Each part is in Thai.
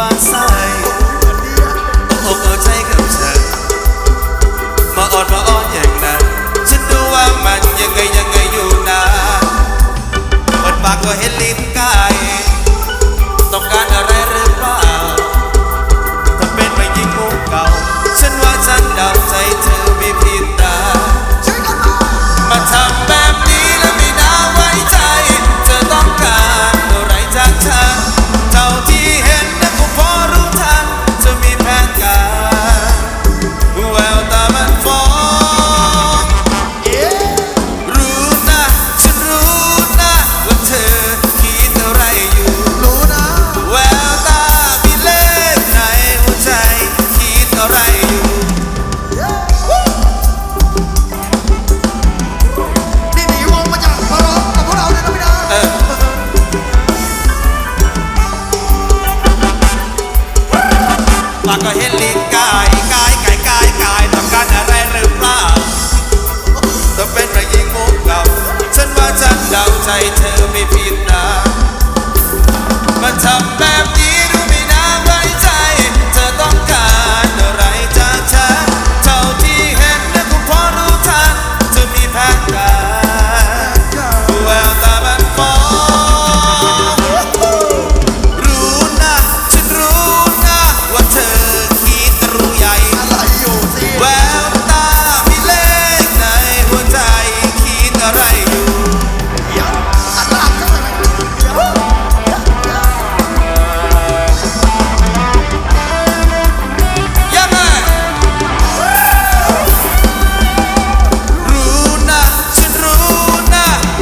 nuevas แล้วก็เห็นลิ้งกายกายกายกายกายต้องการอะไรหรือเปล่าต้องเป็นพระหญิงมุกเราฉันว่าฉันเดาใจเธอไม่ผิดนะมันทำแบบ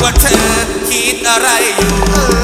ว่าเธอคิดอะไรอยู่